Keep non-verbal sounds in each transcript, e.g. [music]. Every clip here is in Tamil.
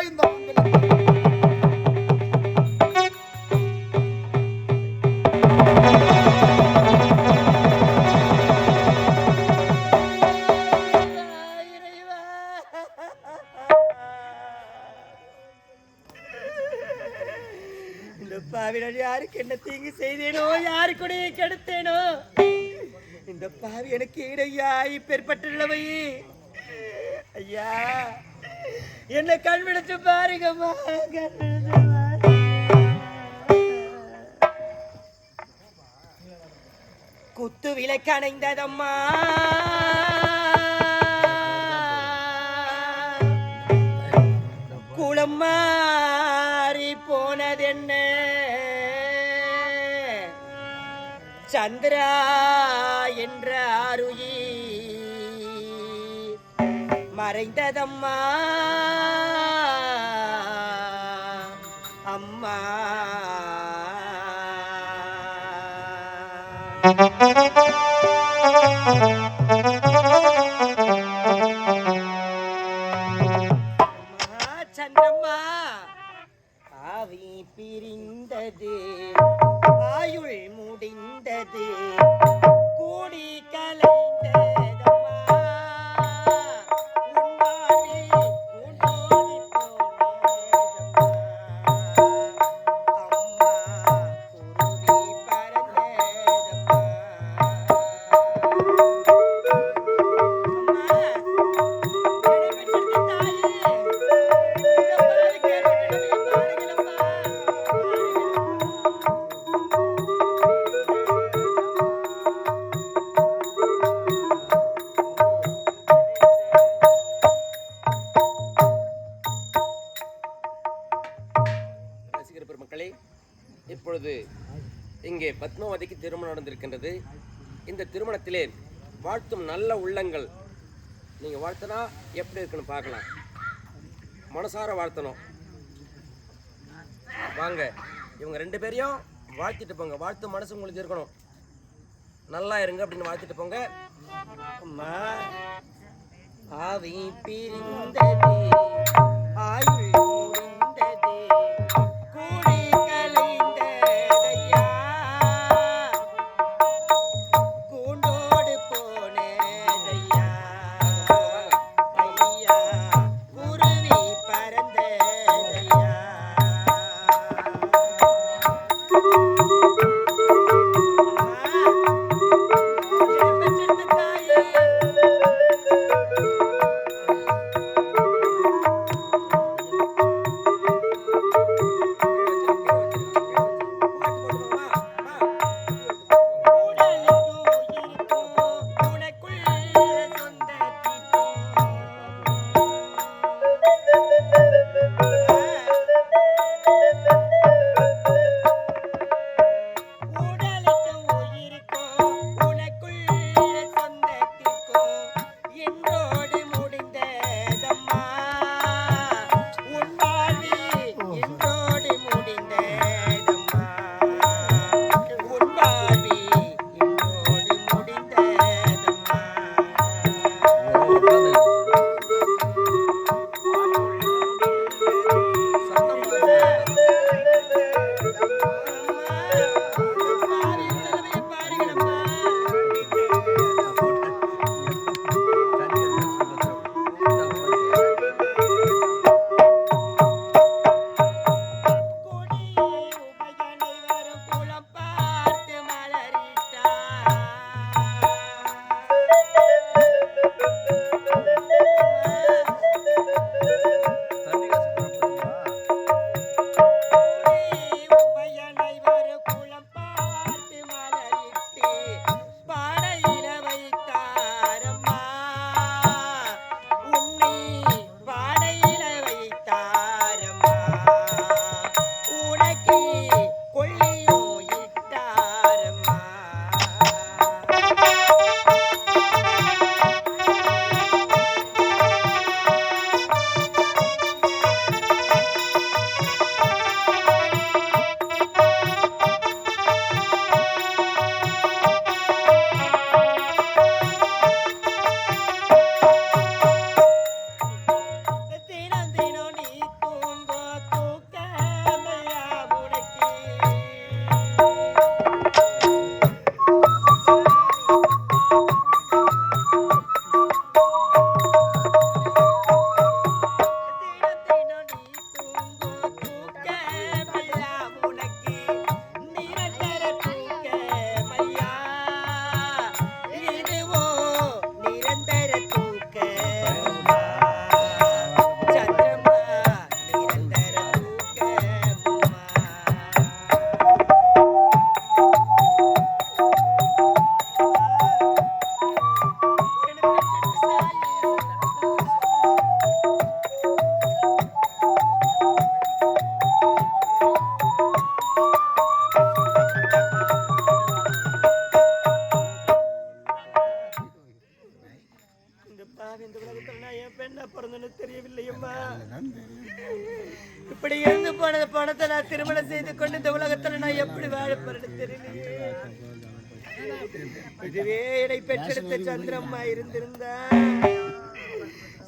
இந்த மங்கல்யம் இறைவா. இந்த யாருக்கு என்ன தீங்கு செய்தேனோ யாரு கூட கெடுத்தேனோ இந்த பாவி எனக்கு இடையா இப்பேற்பட்ட நிலைமை ஐயா என்ன கண் விடுத்து பாருங்கம்மா கண் விடுத்து குத்து விளக்கணைந்ததம்மா குளம் மாறி போனதென்ன? சந்திரா மறைந்ததம்மா அம்மா அம்மா, [laughs] இப்பொழுது இங்கே பத்மாவதிக்கு திருமணம் நடந்திருக்கின்றது. இந்த திருமணத்திலே வாழ்த்தும் நல்ல உள்ளங்கள் நீங்கள் வாழ்த்தினா எப்படி இருக்குன்னு பார்க்கலாம். மனசார வாழ்த்தணும். வாங்க இவங்க ரெண்டு பேரையும் வாழ்த்திட்டு போங்க. வாழ்த்து மனசு உங்களுக்கு இருக்கணும். நல்லா இருங்க அப்படின்னு வாழ்த்திட்டு போங்க. அம்மா ஆவி பிரிந்தது. இதுவே இடை பெற்றெடுத்த சந்திரம்மா இருந்திருந்தா.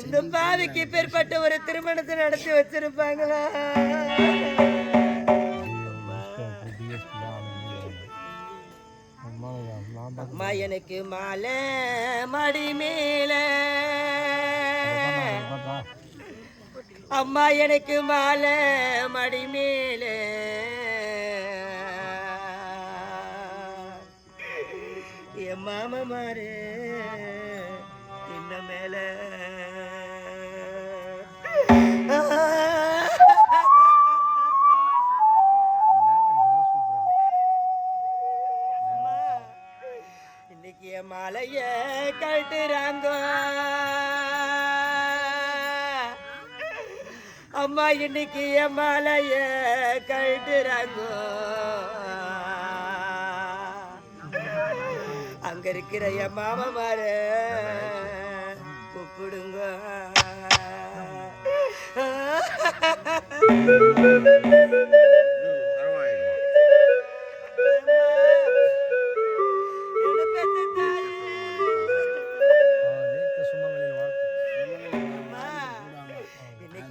இந்த பாவிக்கு பேர்பட்ட ஒரு திருமணத்தை நடத்தி வச்சிருப்பாங்களா? அம்மா எனக்கு மாலை மடி மேல. அம்மா எனக்கு மாலை மடி மேலே. என் மாமா என்ன மேல? அம்மா, இன்னைக்கு என் கட்டுறாங்க. அம்மா இன்னைக்கு மலைய மாலைய கட்டுறாங்க. அங்க இருக்கிற என் மாமா மாற கூப்பிடுங்க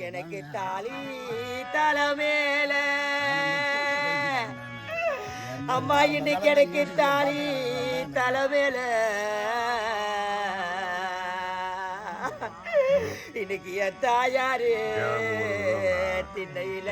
எனக்கு தாலி தலைமேல அம்மா இன்னைக்கு எனக்கு தாலி தலைமையில. இன்னைக்கு என் தாயாரு திண்ணையில.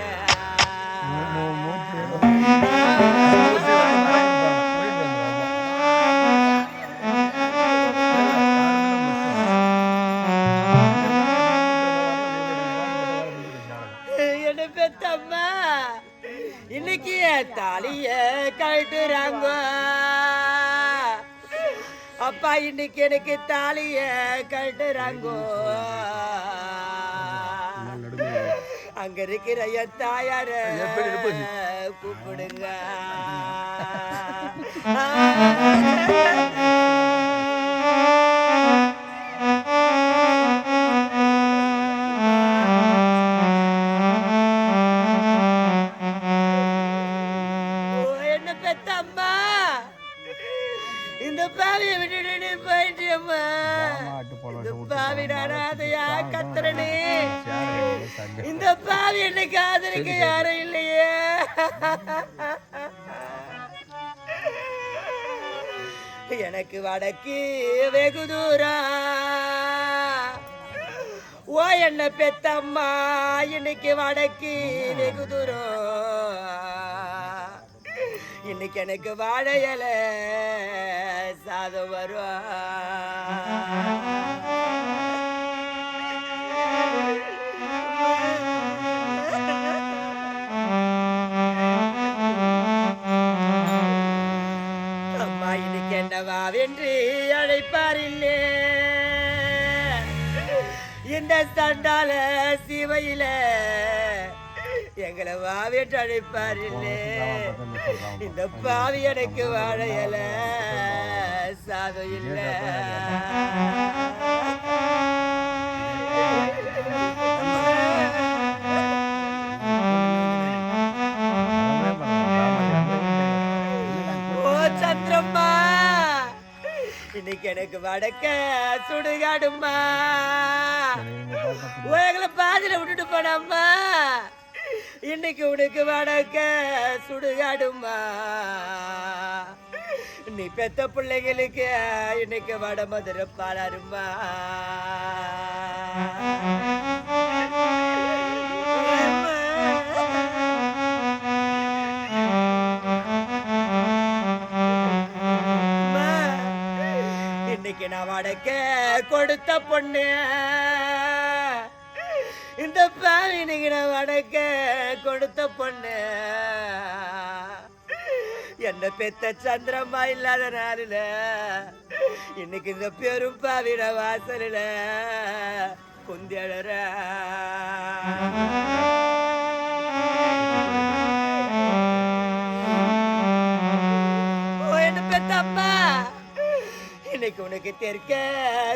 என்ன பெத்தம்மா? இன்னைக்கு தாலிய கழட்டுறாங்க. இன்னைக்கு எனக்கு தாலிய கழட்டுறாங்க அங்க இருக்கிற என் தாயார கூப்பிடுங்க. எனக்கு வடக்கு வெகு தூரா. ஓ என்ன பெத்தம்மா இன்னைக்கு வடக்கு வெகு தூரம் இன்னைக்கு எனக்கு வாழையலை சாதம் வரும். என்னவா வென்று அழைப்பாரில்லே. இந்த சண்டால சிவையில எங்களை வாவிட்டு அழைப்பாரில்லே. இந்த பாவி எனக்கு வாழையல சாதம் இல்ல. எனக்கு வடக்க சுடுகாடும்மா. உலகளை பாதியில விட்டுட்டு போனம்மா. இன்னைக்கு உனக்கு வடக்க சுடுகாடும்மா. நீ பெத்த பிள்ளைங்களுக்கு இன்னைக்கு வட மதுரை பாலாருமா அடக்க கொடுத்த பொண்ணு. இந்த பாவி நான் வடக்க கொடுத்த பொண்ணு. என்ன பெத்த சந்திரமா இல்லாத நாளில இன்னைக்கு இந்த பெரும் பாவிட வாசலில குந்தி அழற இன்னைக்கு உனக்கு தெற்க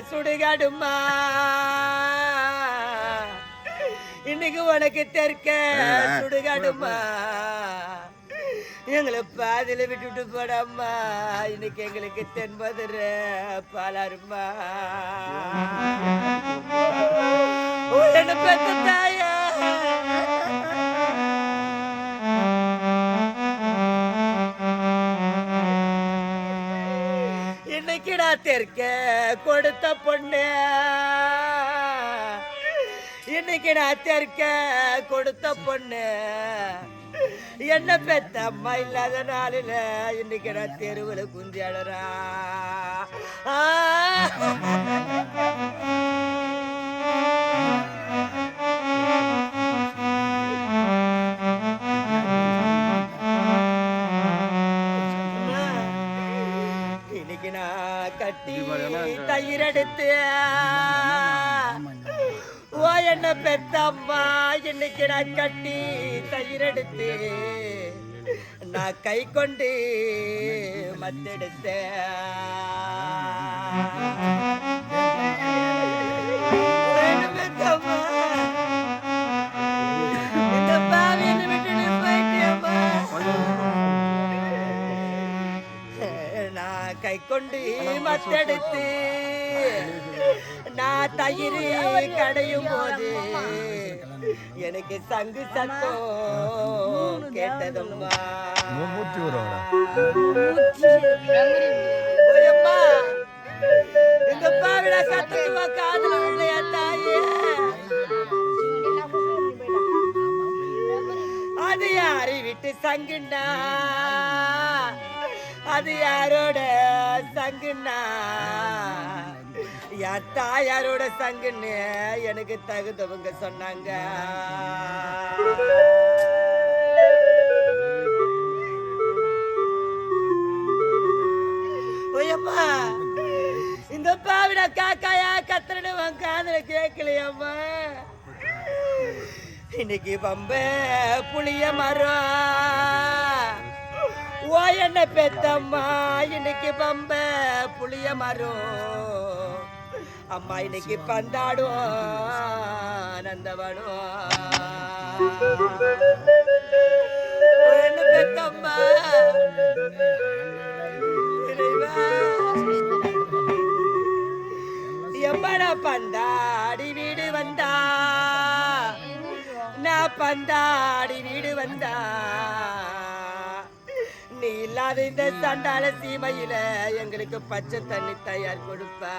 சுடுகாடுமா இன்னைக்கு உனக்கு தெற்க சுடுகாடுமா எங்களை பாதியில விட்டுட்டு போடாமா இன்னைக்கு எங்களுக்கு தென்பதுற பாலாருமா என்ன பெத்த தாயா. தெற்க கொடுத்த பொண்ணு. இன்னைக்கு நான் தெற்க கொடுத்த பொண்ணு. என்ன பெத்த அம்மா இல்லாத நாளில் இன்னைக்கு நான் தெருவில் குந்தி அழறா? ஆ. கட்டி தயிர் ஓ என்ன பெத்தம்மா இன்னைக்கு நான் கட்டி தயிரெடுத்து. நான் கை கொண்டு மத்தெடுத்தேன். பெத்தம்மா, கை கொண்டு மத்தெடுத்து நான் தயிர் கடையும் போது எனக்கு சங்கு சத்தம் கேட்டதம்மா சத்தமா காதுல விடலையா தாயே அது யாரு விட்டு சங்குண்ணா அது யாரோட சங்குன்னா? என் தாயாரோட சங்குன்னு எனக்கு தகுந்தவங்க சொன்னாங்க. ஓயப்பா இந்த பாவிட காக்காயா கத்துறன்னு உன் காதுல கேட்கலையம்மா இன்னைக்கு பம்ப புளிய மரம். ஓ என்ன பெத்தம்மா? இன்னைக்கு பம்ப புளிய மரம். அம்மா இன்னைக்கு பந்தாடும் நந்தவனும். என்ன பெத்தம்மா? இறைவா. பந்தாடி வீடு வந்தா? நான் பந்தாடி வீடு வந்தா? அது இந்த சண்டால சீமையில எங்களுக்கு பச்சை தண்ணி தயார் கொடுப்பா.